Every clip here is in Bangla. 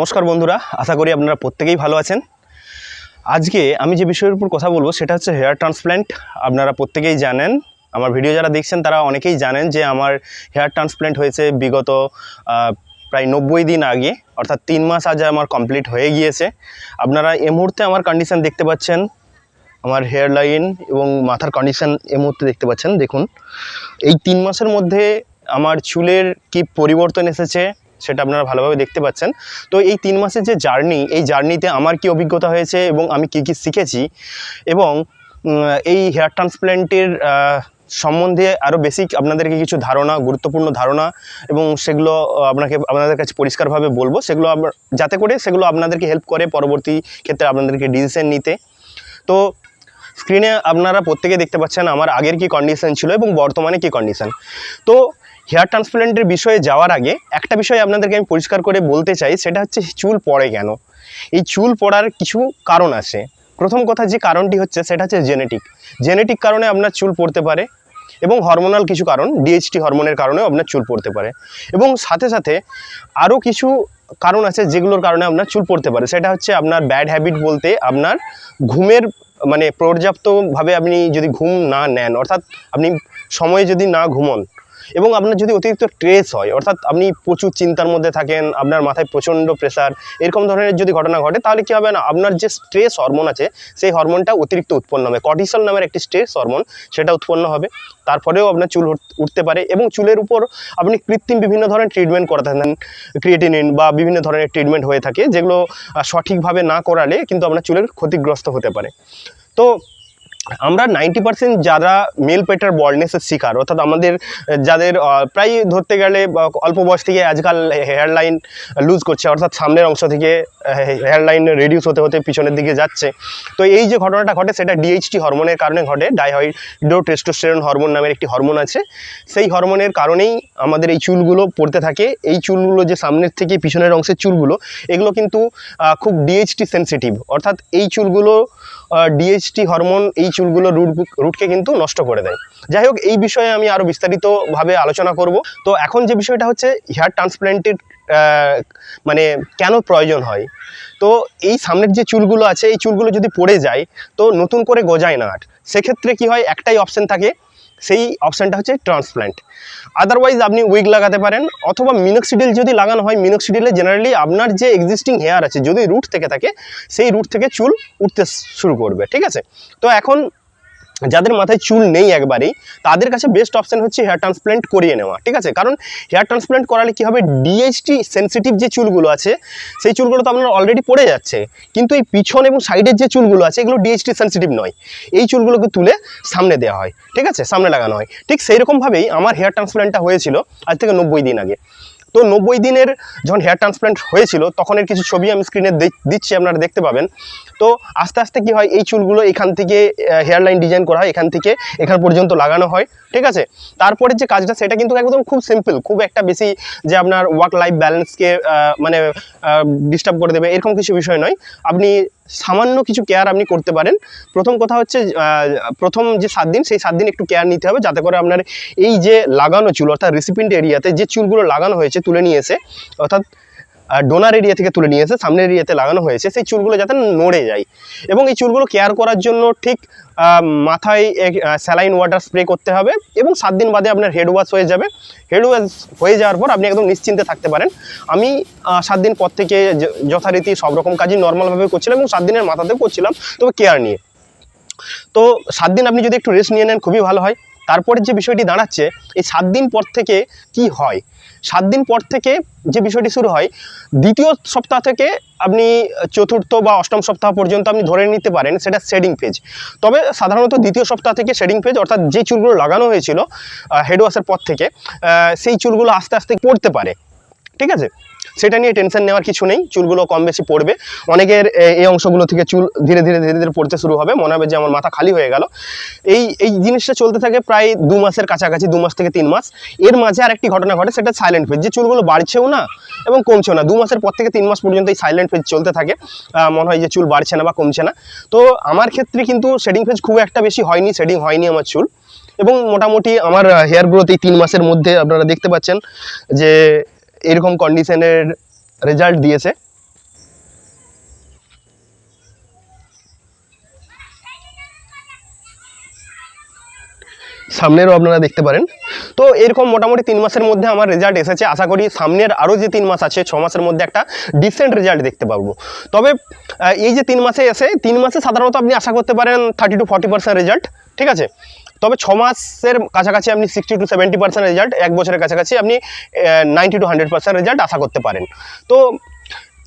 নমস্কার বন্ধুরা, আশা করি আপনারা প্রত্যেকেই ভালো আছেন। আজকে আমি যে বিষয়ের উপর কথা বলব সেটা হচ্ছে হেয়ার ট্রান্সপ্ল্যান্ট আপনারা প্রত্যেকেই জানেন, আমার ভিডিও যারা দেখছেন তারা অনেকেই জানেন যে আমার হেয়ার ট্রান্সপ্ল্যান্ট হয়েছে বিগত প্রায় নব্বই দিন আগে, অর্থাৎ তিন মাস আজ আমার কমপ্লিট হয়ে গিয়েছে। আপনারা এ মুহূর্তে আমার কন্ডিশন দেখতে পাচ্ছেন, আমার হেয়ার লাইন এবং মাথার কন্ডিশান এ মুহূর্তে দেখতে পাচ্ছেন। দেখুন, এই তিন মাসের মধ্যে আমার চুলের কি পরিবর্তন এসেছে সেটা আপনারা ভালোভাবে দেখতে পাচ্ছেন। তো এই তিন মাসের যে জার্নি, এই জার্নিতে আমার কি অভিজ্ঞতা হয়েছে এবং আমি কি কি শিখেছি এবং এই হেয়ার ট্রান্সপ্ল্যান্টের সম্বন্ধে আরও বেসিক আপনাদেরকে কিছু ধারণা, গুরুত্বপূর্ণ ধারণা এবং সেগুলো আপনাকে আপনাদের কাছে পরিষ্কারভাবে বলব। সেগুলো যাতে করে সেগুলো আপনাদেরকে হেল্প করে পরবর্তী ক্ষেত্রে আপনাদেরকে ডিসিশন নিতে। তো স্ক্রিনে আপনারা প্রত্যেকে দেখতে পাচ্ছেন আমার আগের কি কন্ডিশন ছিল এবং বর্তমানে কি কন্ডিশন তো হেয়ার ট্রান্সপ্ল্যান্টের বিষয়ে যাওয়ার আগে একটা বিষয় আপনাদেরকে আমি পরিষ্কার করে বলতে চাই, সেটা হচ্ছে চুল পড়ে কেন? এই চুল পড়ার কিছু কারণ আছে। প্রথম কথা যে কারণটি হচ্ছে, সেটা হচ্ছে জেনেটিক। জেনেটিক কারণে আপনার চুল পড়তে পারে এবং হরমোনাল কিছু কারণ ডিএইচটি হরমোনের কারণেও আপনার চুল পড়তে পারে। এবং সাথে সাথে আরও কিছু কারণ আছে যেগুলোর কারণে আপনার চুল পড়তে পারে। সেটা হচ্ছে আপনার ব্যাড হ্যাবিট বলতে আপনার ঘুমের মানে পর্যাপ্তভাবে আপনি যদি ঘুম না নেন, অর্থাৎ আপনি সময়ে যদি না ঘুমন এবং আপনার যদি অতিরিক্ত স্ট্রেস হয়, অর্থাৎ আপনি প্রচুর চিন্তার মধ্যে থাকেন, আপনার মাথায় প্রচণ্ড প্রেশার এরকম ধরনের যদি ঘটনা ঘটে, তাহলে কী হবে না? আপনার যে স্ট্রেস হরমোন আছে, সেই হরমোনটা অতিরিক্ত উৎপন্ন হবে। কর্টিসল নামের একটি স্ট্রেস হরমোন সেটা উৎপন্ন হবে। তারপরেও আপনার চুল উঠতে পারে এবং চুলের উপর আপনি কৃত্রিম বিভিন্ন ধরনের ট্রিটমেন্ট করাতে থাকেন। ক্রিয়েটিনিন বা বিভিন্ন ধরনের ট্রিটমেন্ট হয়ে থাকে, যেগুলো সঠিকভাবে না করালে কিন্তু আপনার চুলের ক্ষতিগ্রস্ত হতে পারে। তো আমরা নাইনটি পার্সেন্ট যারা মেল পেটার বল্ডনেসের শিকার, অর্থাৎ আমাদের, যাদের প্রায় ধরতে গেলে অল্প বয়স থেকে আজকাল হেয়ারলাইন লুজ করছে, অর্থাৎ সামনের অংশ থেকে হেয়ার লাইন রিডিউস হতে হতে পিছনের দিকে যাচ্ছে। তো এই যে ঘটনাটা ঘটে, সেটা ডিএইচটি হরমোনের কারণে ঘটে ডাইহাইড্রো টেস্টোস্টেরন হরমোন নামের একটি হরমোন আছে। সেই হরমোনের কারণেই আমাদের এই চুলগুলো পড়তে থাকে। এই চুলগুলো যে সামনের থেকে পিছনের অংশের চুলগুলো, এগুলো কিন্তু খুব ডিএইচটি সেনসিটিভ অর্থাৎ এই চুলগুলো ডিএইচটি হরমোন এই চুলগুলো রুট রুটকে কিন্তু নষ্ট করে দেয়। যাই হোক, এই বিষয়ে আমি আরও বিস্তারিতভাবে আলোচনা করব। তো এখন যে বিষয়টা হচ্ছে হেয়ার ট্রান্সপ্ল্যান্টেড মানে কেন প্রয়োজন হয়? তো এই সামনের যে চুলগুলো আছে, এই চুলগুলো যদি পড়ে যায়, তো নতুন করে গজায় না আট। সেক্ষেত্রে কি হয়, একটাই অপশন থাকে সেই অপশানটা হচ্ছে ট্রান্সপ্ল্যান্ট আদারওয়াইজ আপনি উইক লাগাতে পারেন, অথবা মিনক্সিডিল যদি লাগানো হয় মিনক্সিডিলে জেনারেলি আপনার যে এক্সিস্টিং হেয়ার আছে, যদি রুট থেকে থাকে, সেই রুট থেকে চুল উঠতে শুরু করবে, ঠিক আছে? তো এখন যাদের মাথায় চুল নেই একবারেই, তাদের কাছে বেস্ট অপশন হচ্ছে হেয়ার ট্রান্সপ্ল্যান্ট করিয়ে নেওয়া, ঠিক আছে? কারণ হেয়ার ট্রান্সপ্ল্যান্ট করালে কি হবে? ডিএইচটি সেনসিটিভ যে চুলগুলো আছে, সেই চুলগুলো তো আপনার অলরেডি পড়ে যাচ্ছে। কিন্তু এই পিছন এবং সাইডের যে চুলগুলো আছে, এগুলো ডিএইচটি সেনসিটিভ নয়। এই চুলগুলোকে তুলে সামনে দেওয়া হয়, ঠিক আছে? সামনে লাগানো হয়। ঠিক সেই রকমভাবেই আমার হেয়ার ট্রান্সপ্ল্যান্টটা হয়েছিল আজ থেকে নব্বই দিন আগে। তো নব্বই দিনের যখন হেয়ার ট্রান্সপ্ল্যান্ট হয়েছিল, তখনের কিছু ছবি আমি স্ক্রিনে দিচ্ছি, আপনারা দেখতে পাবেন। তো আস্তে আস্তে কি হয়, এই চুলগুলো এখান থেকে হেয়ারলাইন ডিজাইন করা হয়, এখান থেকে, এখান পর্যন্ত লাগানো হয়, ঠিক আছে? তারপরে যে কাজটা, সেটা কিন্তু একদম খুব সিম্পল খুব একটা বেশি যে আপনার ওয়ার্ক লাইফ ব্যালেন্সকে মানে ডিস্টার্ব করে দেবে, এরকম কিছু বিষয় নয়। আপনি সামান্য কিছু কেয়ার আপনি করতে পারেন। প্রথম কথা হচ্ছে প্রথম যে সাত দিন, সেই সাত দিন একটু কেয়ার নিতে হবে, যাতে করে আপনার এই যে লাগানো চুল, অর্থাৎ রিসিপিয়েন্ট এরিয়াতে যে চুলগুলো লাগানো হয়েছে, তুলে নিয়ে এসে, অর্থাৎ ডোনার এরিয়া থেকে তুলে নিয়ে এসে সামনের এরিয়াতে লাগানো হয়েছে। সেই চুলগুলো যাতে নড়ে যায়। এবং এই চুলগুলো কেয়ার করার জন্য ঠিক মাথায় স্যালাইন ওয়াটার স্প্রে করতে হবে এবং সাত দিন বাদে আপনার হেড ওয়াশ হয়ে যাবে। হেড ওয়াশ হয়ে যাওয়ার পর আপনি একদম নিশ্চিন্তে থাকতে পারেন। আমি সাত দিন পর থেকে যথারীতি সব রকম কাজই নর্মালভাবে করছিলাম এবং সাত দিনের মাথাতেও করছিলাম, তবে কেয়ার নিয়ে। তো সাত দিন আপনি যদি একটু রেস্ট নিয়ে নেন, খুবই ভালো হয়। তারপরে যে বিষয়টি দাঁড়াচ্ছে, এই সাত দিন পর থেকে কি হয়? সাত দিন পর থেকে যে বিষয়টি শুরু হয়, দ্বিতীয় সপ্তাহ থেকে আপনি চতুর্থ বা অষ্টম সপ্তাহ পর্যন্ত আপনি ধরে নিতে পারেন সেটা শেডিং ফেজ তবে সাধারণত দ্বিতীয় সপ্তাহ থেকে শেডিং ফেজ অর্থাৎ যে চুলগুলো লাগানো হয়েছিল হেডওয়াশের পর থেকে সেই চুলগুলো আস্তে আস্তে পড়তে পারে। ঠিক আছে? সেটা নিয়ে টেনশন নেওয়ার কিছু নেই, চুলগুলো কম বেশি পড়বে। অনেকের এই অংশগুলো থেকে চুল ধীরে ধীরে ধীরে ধীরে পড়তে শুরু হবে। মনে হবে যে আমার মাথা খালি হয়ে গেল। এই এই জিনিসটা চলতে থাকে প্রায় দু মাসের কাছাকাছি, দু মাস থেকে তিন মাস। এর মাঝে আরেকটি ঘটনা ঘটে, সেটা সাইলেন্ট ফেজ যে চুলগুলো বাড়ছেও না এবং কমছেও না। দু মাসের পর থেকে তিন মাস পর্যন্ত এই সাইলেন্ট ফেজ চলতে থাকে। মনে হয় যে চুল বাড়ছে না বা কমছে না। তো আমার ক্ষেত্রে কিন্তু শেডিং ফেজ খুব একটা বেশি হয়নি শেডিং হয়নি আমার চুল। এবং মোটামুটি আমার হেয়ার গ্রোথ এই তিন মাসের মধ্যে আপনারা দেখতে পাচ্ছেন যে এরকম কন্ডিশনের রেজাল্ট দিয়েছে। সামনেরও আপনারা দেখতে পারেন। তো এরকম মোটামুটি তিন মাসের মধ্যে আমার রেজাল্ট এসেছে। আশা করি সামনের আরও যে তিন মাস আছে, ছ মাসের মধ্যে একটা ডিসেন্ট রেজাল্ট দেখতে পাবো। তবে এই যে তিন মাসে এসে, তিন মাসে সাধারণত আপনি আশা করতে পারেন thirty to forty percent result ঠিক আছে? তবে ছ মাসের কাছাকাছি আপনি sixty to seventy percent result এক বছরের কাছাকাছি আপনি ninety to hundred percent result আশা করতে পারেন। তো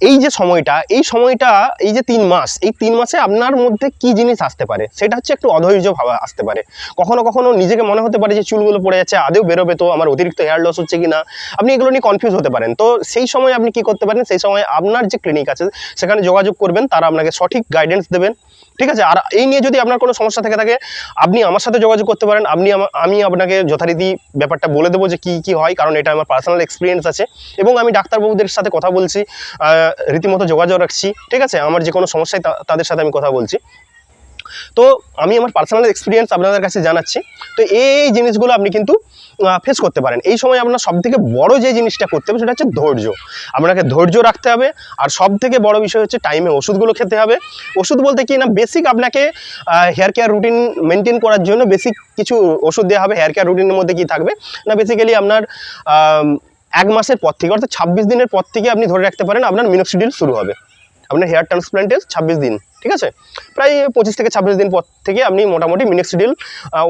এই যে সময়টা, এই সময়টা, এই যে তিন মাস, এই তিন মাসে আপনার মধ্যে কি জিনিস আসতে পারে? সেটা হচ্ছে একটু অধৈর্য ভাব আসতে পারে। কখনো কখনো নিজেকে মনে হতে পারে যে চুলগুলো পড়ে যাচ্ছে আদেও বেরোবে তো, আমার অতিরিক্ত হেয়ার লস হচ্ছে কি না আপনি এগুলো নিয়ে কনফিউজ হতে পারেন। তো সেই সময় আপনি কি করতে পারেন? সেই সময় আপনার যে ক্লিনিক আছে, সেখানে যোগাযোগ করবেন, তারা আপনাকে সঠিক গাইডেন্স দেবেন। ঠিক আছে? আর এই নিয়ে যদি আপনার কোনো সমস্যা থেকে থাকে, আপনি আমার সাথে যোগাযোগ করতে পারেন। আপনি আমি আপনাকে যথারীতি ব্যাপারটা বলে দেবো যে কী কী হয়, কারণ এটা আমার পার্সোনাল এক্সপিরিয়েন্স আছে। এবং আমি ডাক্তারবাবুদের সাথে কথা বলছি। রীতিমতো যোগাযোগ রাখছি, ঠিক আছে? আমার যে কোনো সমস্যায় তাদের সাথে আমি কথা বলছি। তো আমি আমার পার্সোনাল এক্সপিরিয়েন্স আপনাদের কাছে জানাচ্ছি। তো এই জিনিসগুলো আপনি কিন্তু ফেস করতে পারেন। এই সময় আপনার সব থেকে বড় যে জিনিসটা করতে হবে, সেটা হচ্ছে ধৈর্য। আপনাকে ধৈর্য রাখতে হবে, আর সব থেকে বড় বিষয় হচ্ছে টাইমে ওষুধগুলো খেতে হবে। ওষুধ বলতে কি না বেসিক আপনাকে হেয়ার কেয়ার রুটিন মেনটেন করার জন্য বেসিক কিছু ওষুধ দেওয়া হবে। হেয়ার কেয়ার রুটিনের মধ্যে কি থাকবে? না বেসিক্যালি আপনার এক মাসের পর থেকে, অর্থাৎ ছাব্বিশ দিনের পর থেকে আপনি ধরে রাখতে পারেন আপনার মিনোক্সিডিল শুরু হবে। আপনার হেয়ার ট্রান্সপ্লান্টের ছাব্বিশ দিন, ঠিক আছে? প্রায় পঁচিশ থেকে ছাব্বিশ দিন পর থেকে আপনি মোটামুটি minoxidil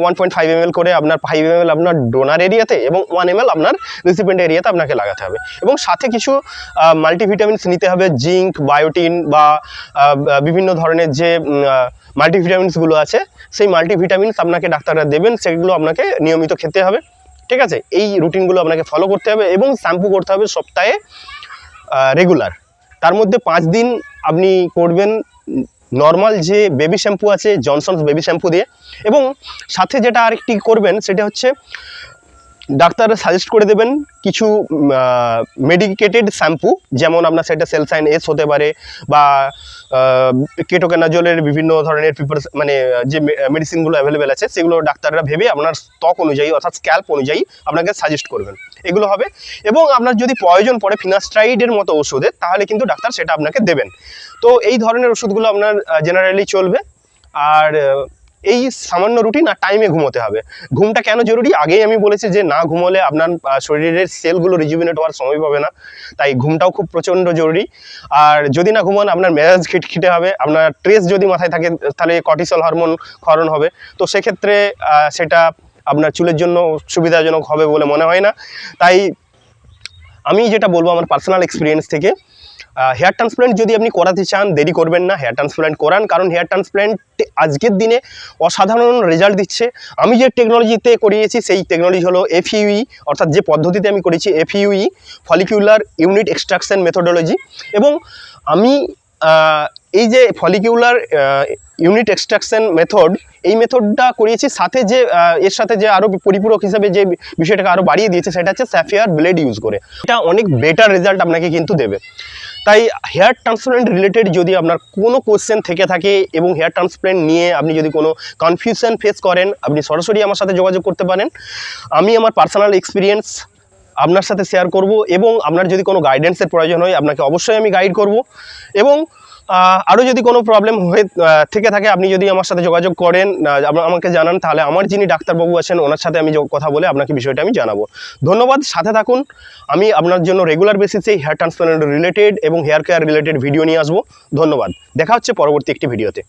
one point five M করে আপনার ফাইভ এম আপনার ডোনার এরিয়াতে এবং ওয়ান এম আপনার রিসিপেন্ট এরিয়াতে আপনাকে লাগাতে হবে। এবং সাথে কিছু মাল্টিভিটামিনস নিতে হবে জিঙ্ক বায়োটিন বা বিভিন্ন ধরনের যে মাল্টিভিটামিনসগুলো আছে, সেই মাল্টিভিটামিনস আপনাকে ডাক্তাররা দেবেন, সেগুলো আপনাকে নিয়মিত খেতে হবে। ঠিক আছে? এই রুটিনগুলো আপনাকে ফলো করতে হবে এবং শ্যাম্পু করতে হবে সপ্তাহে রেগুলার তার মধ্যে পাঁচ দিন আপনি করবেন নর্মাল যে বেবি শ্যাম্পু আছে জনসনস বেবি শ্যাম্পু দিয়ে। এবং সাথে যেটা আরেকটি করবেন, সেটা হচ্ছে ডাক্তার সাজেস্ট করে দেবেন কিছু মেডিকেটেড শ্যাম্পু যেমন আপনার সেটা সেলসাইন এস হতে পারে বা কেটোকেনাজলের বিভিন্ন ধরনের প্রিপার মানে যে মেডিসিনগুলো অ্যাভেলেবেল আছে, সেগুলো ডাক্তাররা ভেবে আপনার ত্বক অনুযায়ী অর্থাৎ স্ক্যাল্প অনুযায়ী আপনাকে সাজেস্ট করবেন। এগুলো হবে। এবং আপনার যদি প্রয়োজন পড়ে ফিনাস্ট্রাইডের মতো ওষুধের তাহলে কিন্তু ডাক্তার সেটা আপনাকে দেবেন। তো এই ধরনের ওষুধগুলো আপনার জেনারেলি চলবে। আর এই সামান্য রুটিন আর টাইমে ঘুমোতে হবে। ঘুমটা কেন জরুরি? আগেই আমি বলেছি যে না ঘুমোলে আপনার শরীরের সেলগুলো রিজুভিনেট হওয়ার সময় পাবে না। তাই ঘুমটাও খুব প্রচণ্ড জরুরি। আর যদি না ঘুমান, আপনার মেজাজ খিটখিটে হবে, আপনার ট্রেস যদি মাথায় থাকে, তাহলে কর্টিসল হরমোন ক্ষরণ হবে। তো সেক্ষেত্রে সেটা আপনার চুলের জন্য সুবিধাজনক হবে বলে মনে হয় না। তাই আমি যেটা বলব আমার পার্সোনাল এক্সপিরিয়েন্স থেকে হেয়ার ট্রান্সপ্ল্যান্ট যদি আপনি করাতে চান, দেরি করবেন না হেয়ার ট্রান্সপ্ল্যান্ট করান, কারণ হেয়ার ট্রান্সপ্ল্যান্ট আজকের দিনে অসাধারণ রেজাল্ট দিচ্ছে। আমি যে টেকনোলজিতে করিয়েছি, সেই টেকনোলজি হলো এফইউই অর্থাৎ যে পদ্ধতিতে আমি করেছি FUE follicular unit extraction methodology এবং আমি এই যে ফলিকিউলার ইউনিট এক্সট্রাকশন মেথড এই মেথডটা করিয়েছি, সাথে যে এর সাথে যে আরও পরিপূরক হিসাবে যে বিষয়টাকে আরও বাড়িয়ে দিয়েছে, সেটা হচ্ছে স্যাফিয়ার ব্লেড ইউজ করে। এটা অনেক বেটার রেজাল্ট আপনাকে কিন্তু দেবে। তাই হেয়ার ট্রান্সপ্ল্যান্ট রিলেটেড যদি আপনার কোনো কোশ্চেন থেকে থাকে এবং হেয়ার ট্রান্সপ্ল্যান্ট নিয়ে আপনি যদি কোনো কনফিউশন ফেস করেন, আপনি সরাসরি আমার সাথে যোগাযোগ করতে পারেন। আমি আমার পার্সোনাল এক্সপিরিয়েন্স আপনার সাথে শেয়ার করব এবং আপনার যদি কোনো গাইডেন্সের প্রয়োজন হয়, আপনাকে অবশ্যই আমি গাইড করব। এবং আরও যদি কোনো প্রবলেম হয়ে থেকে থাকে, আপনি যদি আমার সাথে যোগাযোগ করেন আমাকে জানান, তাহলে আমার যিনি ডাক্তারবাবু আছেন, ওনার সাথে আমি কথা বলে আপনাকে বিষয়টা আমি জানাব। ধন্যবাদ, সাথে থাকুন। আমি আপনার জন্য রেগুলার বেসিসে হেয়ার ট্রান্সপ্লান্ট রিলেটেড এবং হেয়ার কেয়ার রিলেটেড ভিডিও নিয়ে আসব। ধন্যবাদ। দেখা হচ্ছে পরবর্তী একটি ভিডিওতে